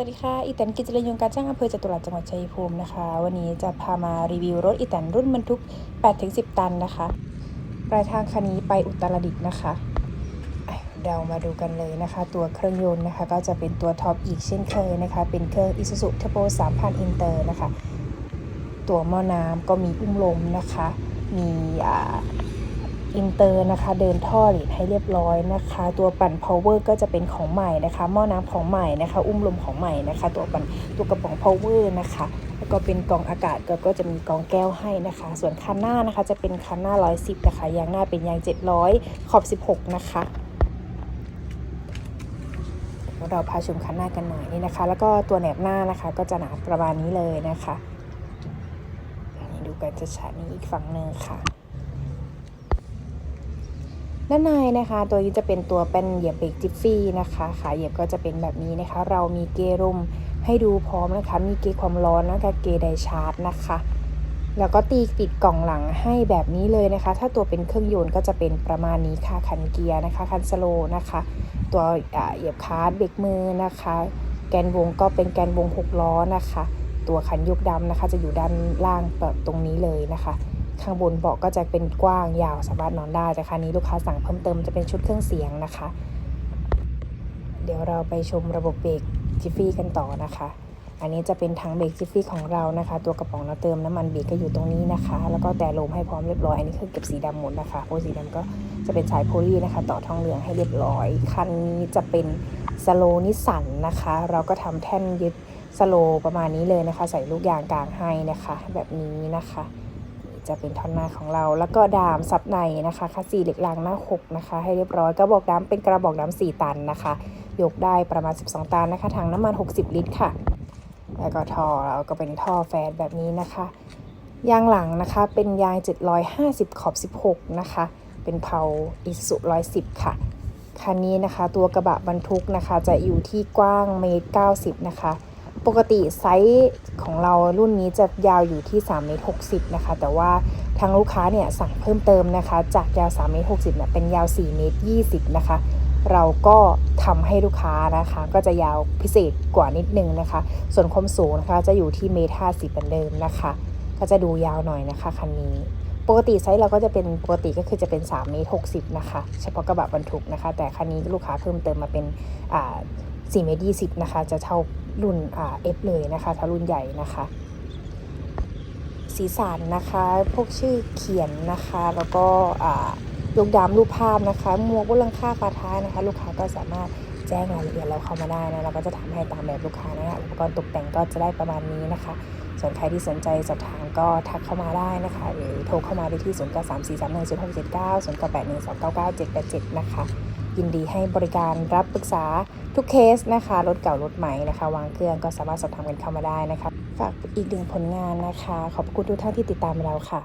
วัสดีค่ะอีแตนกิจรยงการช่างอำเภอจตุรัสจังหวัดชัยภูมินะคะ วันนี้จะพามารีวิวรถอีแตนรุ่นบรรทุก 8-10 ตันนะคะ ปลายทางคันนี้ไปอุตรดิตถ์นะคะเรามาดูกันเลยนะคะ ตัวเครื่องยนต์นะคะ ก็จะเป็นตัวท็อปอีกเช่นเคยนะคะ เป็นเครื่อง Isuzu Turbo 3000 Inter นะคะ ตัวหม้อน้ำก็มีอุ้มลมนะคะ มี อินเตอร์นะคะ เดินท่อหลีดให้เรียบร้อยนะคะ ตัวปั่น power ก็จะเป็นของใหม่นะคะ หม้อน้ำของใหม่นะคะ อุ้มลมของใหม่นะคะ ตัวปั่นตัวกระป๋อง power นะคะ แล้วก็เป็นกองอากาศก็ก็จะมีกองแก้วให้นะคะ ส่วนคันหน้านะคะจะเป็นคันหน้า 110 นะคะ ยางหน้าเป็นยาง 700 ขอบ 16 นะคะเราพาชมคันหน้ากันหน่อยนี่นะคะ แล้วก็ตัวแหนบหน้านะคะ ก็จะหนาประมาณนี้เลยนะคะนี่ดูกันจะชัดๆนี้อีกฝั่งหนึ่งค่ะ ด้านในนะคะตัวนี้จะเป็นตัวเป็นเหยียบเบรกจิฟฟี่นะคะขาเหยียบก็จะเป็นแบบนี้นะคะ เรามีเกร่มให้ดูพร้อมนะคะ มีเกความร้อนนะคะเกไดชาร์จนะคะ แล้วก็ตีปิดกล่องหลังให้แบบนี้เลยนะคะ ถ้าตัวเป็นเครื่องยนต์ก็จะเป็นประมาณนี้ค่ะคันเกียร์นะคะ คันสโลว์นะคะ ตัวเหยียบคาร์ดเบรกมือนะคะ แกนวงก็เป็นแกนวงหกล้อนะคะ ตัวคันยกดำนะคะ จะอยู่ด้านล่างแบบตรงนี้เลยนะคะ ข้างบนเบาะก็จะเป็นกว้างยาวสามารถนอนได้แต่คันนี้ลูกค้าสั่งเพิ่มเติมจะเป็นชุดเครื่องเสียงนะคะ เดี๋ยวเราไปชมระบบเบรกจิฟฟี่กันต่อนะคะ อันนี้จะเป็นถังเบรกจิฟฟี่ของเรานะคะ ตัวกระป๋องเราเติมน้ำมันเบรกก็อยู่ตรงนี้นะคะ แล้วก็แต่ลมให้พร้อมเรียบร้อย อันนี้คือเก็บสีดำหมดนะคะโพสีดำก็จะเป็นสายโพลีนะคะ ต่อทองเหลืองให้เรียบร้อย คันนี้จะเป็นสโลนิสันนะคะ เราก็ทำแท่นยึดสโลประมาณนี้เลยนะคะ ใส่ลูกยางกลางให้นะคะ แบบนี้นะคะ จะเป็นท่อนหน้าของเรา แล้วก็ดามซับในนะคะคัสซีเหล็กรางหน้าหกนะคะ ให้เรียบร้อยกระบอกน้ำเป็นกระบอกน้ำ4ตันนะคะ ยกได้ประมาณ 12 ตันนะคะถังน้ำมัน 60 ลิตรค่ะ แล้วก็ท่อเราก็เป็นท่อแฟดแบบนี้นะคะ ยางหลังนะคะเป็นยาง 750 ขอบ 16 นะคะ เป็นเพาอิสุ110 ค่ะคันนี้นะคะ ตัวกระบะบรรทุกนะคะ จะอยู่ที่กว้างเมตร90 นะคะ ปกติไซส์ของเรารุ่นนี้จะยาวอยู่ที่3เมตร60นะคะ แต่ว่าทางลูกค้าเนี่ยสั่งเพิ่มเติมนะคะ จากยาว3เมตร60เนี่ยเป็นยาว4เมตร20นะคะ เราก็ทำให้ลูกค้านะคะ ก็จะยาวพิเศษกว่านิดนึงนะคะ ส่วนความสูงนะคะจะอยู่ที่เมตร50เหมือนเดิมนะคะ ก็จะดูยาวหน่อยนะคะคันนี้ปกติไซส์เราก็จะเป็นปกติก็คือจะเป็น3เมตร60นะคะ เฉพาะกระบะบรรทุกนะคะ แต่คันนี้ลูกค้าเพิ่มเติมมาเป็นอ่า 4เมตร20นะคะ จะเท่ารุ่นอ่า F เลยนะคะถ้ารุ่นใหญ่นะคะสีสันนะคะ พวกชื่อเขียนนะคะ แล้วก็อ่าลูกดำรูปภาพนะคะหมวกบนหลังคาฝาท้ายนะคะ ลูกค้าก็สามารถแจ้งรายละเอียดเราเข้ามาได้นะเราก็จะทำให้ตามแบบลูกค้านะคะอุปกรณ์ตกแต่งก็จะได้ประมาณนี้นะคะ ส่วนใครที่สนใจสอบถามก็ทักเข้ามาได้นะคะ หรือโทรเข้ามาได้ที่ 0 9 3 4 3 1 0 6 7 9 0 9 8 1 2 9 9 7 8 7 นะคะ ยินดีให้บริการรับปรึกษาทุกเคสนะคะ รถเก่ารถใหม่นะคะ วางเครื่องก็สามารถสอบถามกันเข้ามาได้นะคะ ฝากอีกหนึ่งผลงานนะคะ ขอบคุณทุกท่านที่ติดตามเราค่ะ